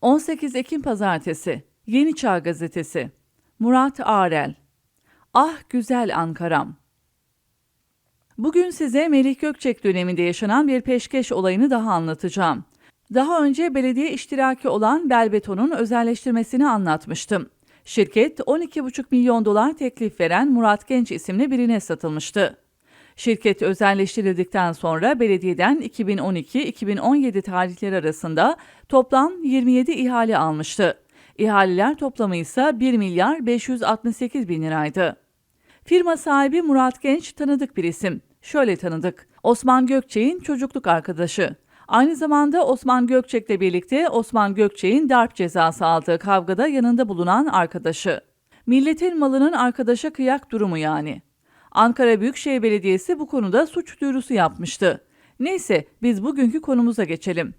18 Ekim Pazartesi Yeni Çağ Gazetesi Murat Arel Ah Güzel Ankaram Bugün size Melih Gökçek döneminde yaşanan bir peşkeş olayını daha anlatacağım. Daha önce belediye iştiraki olan Belbeton'un özelleştirmesini anlatmıştım. Şirket 12,5 milyon dolar teklif veren Murat Genç isimli birine satılmıştı. Şirket özelleştirildikten sonra belediyeden 2012-2017 tarihleri arasında toplam 27 ihale almıştı. İhaleler toplamı ise 1 milyar 568 bin liraydı. Firma sahibi Murat Genç tanıdık bir isim. Şöyle tanıdık. Osman Gökçek'in çocukluk arkadaşı. Aynı zamanda Osman Gökçek'le birlikte Osman Gökçek'in darp cezası aldığı kavgada yanında bulunan arkadaşı. Milletin malının arkadaşa kıyak durumu yani. Ankara Büyükşehir Belediyesi bu konuda suç duyurusu yapmıştı. Neyse biz bugünkü konumuza geçelim.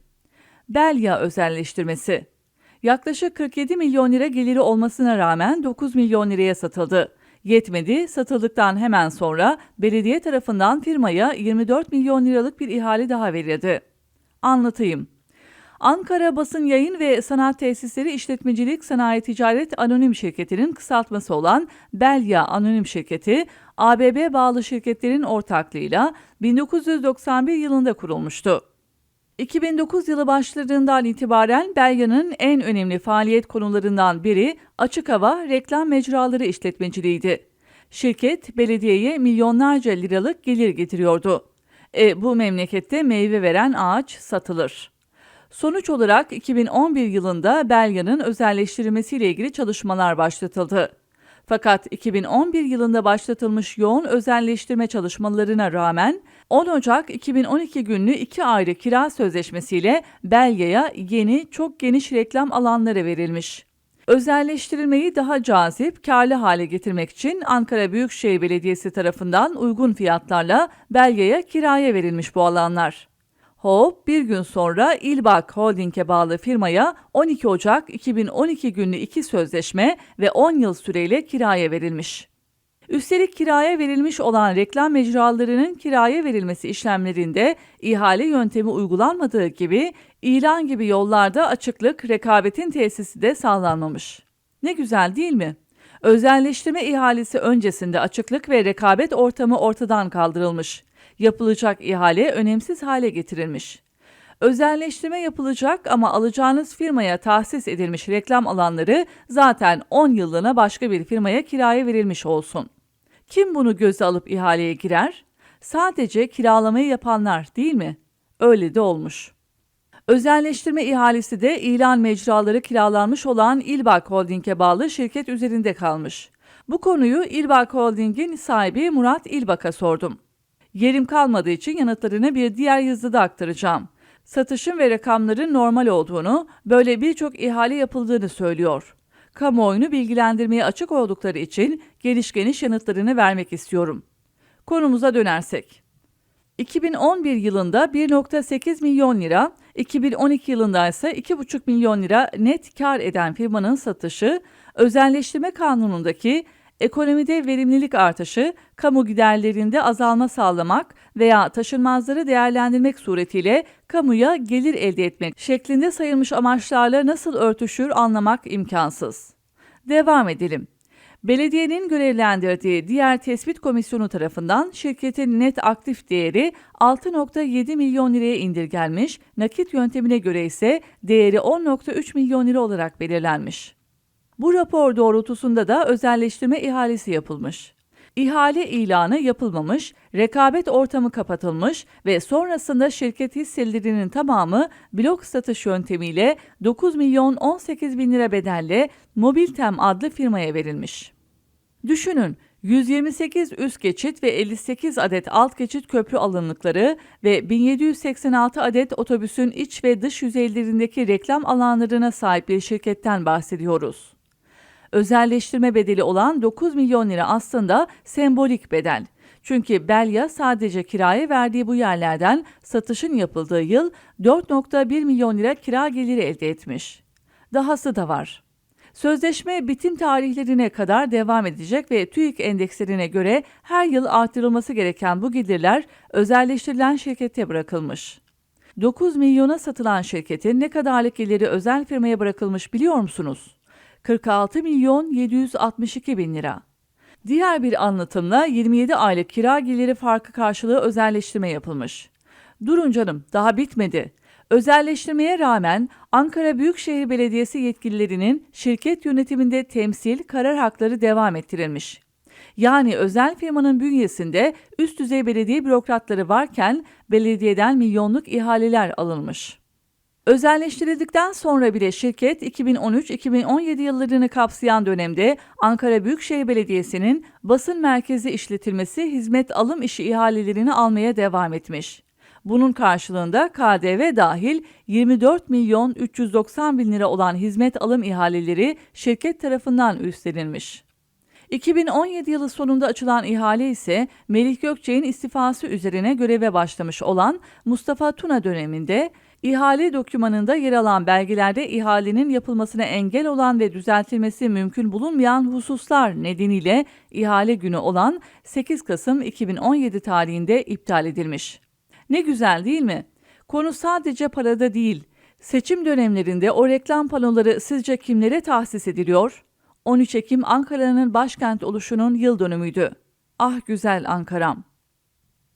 Belya özelleştirmesi. Yaklaşık 47 milyon lira geliri olmasına rağmen 9 milyon liraya satıldı. Yetmedi, satıldıktan hemen sonra belediye tarafından firmaya 24 milyon liralık bir ihale daha verildi. Anlatayım. Ankara Basın Yayın ve Sanat Tesisleri İşletmecilik Sanayi Ticaret Anonim Şirketi'nin kısaltması olan Belya Anonim Şirketi, ABB bağlı şirketlerin ortaklığıyla 1991 yılında kurulmuştu. 2009 yılı başladığından itibaren Belya'nın en önemli faaliyet konularından biri açık hava reklam mecraları işletmeciliğiydi. Şirket belediyeye milyonlarca liralık gelir getiriyordu. E, bu memlekette meyve veren ağaç satılır. Sonuç olarak 2011 yılında Belya'nın özelleştirilmesiyle ilgili çalışmalar başlatıldı. Fakat 2011 yılında başlatılmış yoğun özelleştirme çalışmalarına rağmen 10 Ocak 2012 günlü iki ayrı kira sözleşmesiyle Belya'ya yeni çok geniş reklam alanları verilmiş. Özelleştirilmeyi daha cazip, karlı hale getirmek için Ankara Büyükşehir Belediyesi tarafından uygun fiyatlarla Belya'ya kiraya verilmiş bu alanlar. Hop bir gün sonra İlbak Holding'e bağlı firmaya 12 Ocak 2012 günlü iki sözleşme ve 10 yıl süreyle kiraya verilmiş. Üstelik kiraya verilmiş olan reklam mecralarının kiraya verilmesi işlemlerinde ihale yöntemi uygulanmadığı gibi ilan gibi yollarda açıklık, rekabetin tesisi de sağlanmamış. Ne güzel değil mi? Özelleştirme ihalesi öncesinde açıklık ve rekabet ortamı ortadan kaldırılmış. Yapılacak ihale önemsiz hale getirilmiş. Özelleştirme yapılacak ama alacağınız firmaya tahsis edilmiş reklam alanları zaten 10 yıllığına başka bir firmaya kiraya verilmiş olsun. Kim bunu göze alıp ihaleye girer? Sadece kiralamayı yapanlar değil mi? Öyle de olmuş. Özelleştirme ihalesi de ilan mecraları kiralanmış olan İlbak Holding'e bağlı şirket üzerinde kalmış. Bu konuyu İlbak Holding'in sahibi Murat İlbak'a sordum. Yerim kalmadığı için yanıtlarını bir diğer yazıda aktaracağım. Satışın ve rakamların normal olduğunu, böyle birçok ihale yapıldığını söylüyor. Kamuoyunu bilgilendirmeye açık oldukları için geniş geniş yanıtlarını vermek istiyorum. Konumuza dönersek. 2011 yılında 1.8 milyon lira, 2012 yılında ise 2,5 milyon lira net kar eden firmanın satışı, özelleştirme kanunundaki ekonomide verimlilik artışı, kamu giderlerinde azalma sağlamak veya taşınmazları değerlendirmek suretiyle kamuya gelir elde etmek şeklinde sayılmış amaçlarla nasıl örtüşür anlamak imkansız. Devam edelim. Belediyenin görevlendirdiği diğer tespit komisyonu tarafından şirketin net aktif değeri 6.7 milyon liraya indirgenmiş, nakit yöntemine göre ise değeri 10.3 milyon lira olarak belirlenmiş. Bu rapor doğrultusunda da özelleştirme ihalesi yapılmış. İhale ilanı yapılmamış, rekabet ortamı kapatılmış ve sonrasında şirket hisselerinin tamamı blok satış yöntemiyle 9 milyon 18 bin lira bedelle Mobiltem adlı firmaya verilmiş. Düşünün, 128 üst geçit ve 58 adet alt geçit köprü alınlıkları ve 1786 adet otobüsün iç ve dış yüzeylerindeki reklam alanlarına sahip bir şirketten bahsediyoruz. Özelleştirme bedeli olan 9 milyon lira aslında sembolik bedel. Çünkü Belya sadece kiraya verdiği bu yerlerden satışın yapıldığı yıl 4.1 milyon lira kira geliri elde etmiş. Dahası da var. Sözleşme bitim tarihlerine kadar devam edecek ve TÜİK endekslerine göre her yıl artırılması gereken bu gelirler özelleştirilen şirkete bırakılmış. 9 milyona satılan şirketin ne kadarlık geliri özel firmaya bırakılmış biliyor musunuz? 46 milyon 762 bin lira. Diğer bir anlatımla 27 aylık kira geliri farkı karşılığı özelleştirme yapılmış. Durun canım, daha bitmedi. Özelleştirmeye rağmen Ankara Büyükşehir Belediyesi yetkililerinin şirket yönetiminde temsil, karar hakları devam ettirilmiş. Yani özel firmanın bünyesinde üst düzey belediye bürokratları varken belediyeden milyonluk ihaleler alınmış. Özelleştirildikten sonra bile şirket 2013-2017 yıllarını kapsayan dönemde Ankara Büyükşehir Belediyesi'nin basın merkezi işletilmesi hizmet alım işi ihalelerini almaya devam etmiş. Bunun karşılığında KDV dahil 24 milyon 390 bin lira olan hizmet alım ihaleleri şirket tarafından üstlenilmiş. 2017 yılı sonunda açılan ihale ise Melih Gökçe'nin istifası üzerine göreve başlamış olan Mustafa Tuna döneminde ihale dokümanında yer alan belgelerde ihalenin yapılmasına engel olan ve düzeltilmesi mümkün bulunmayan hususlar nedeniyle ihale günü olan 8 Kasım 2017 tarihinde iptal edilmiş. Ne güzel değil mi? Konu sadece parada değil. Seçim dönemlerinde o reklam panoları sizce kimlere tahsis ediliyor? 13 Ekim Ankara'nın başkent oluşunun yıl dönümüydü. Ah güzel Ankara'm.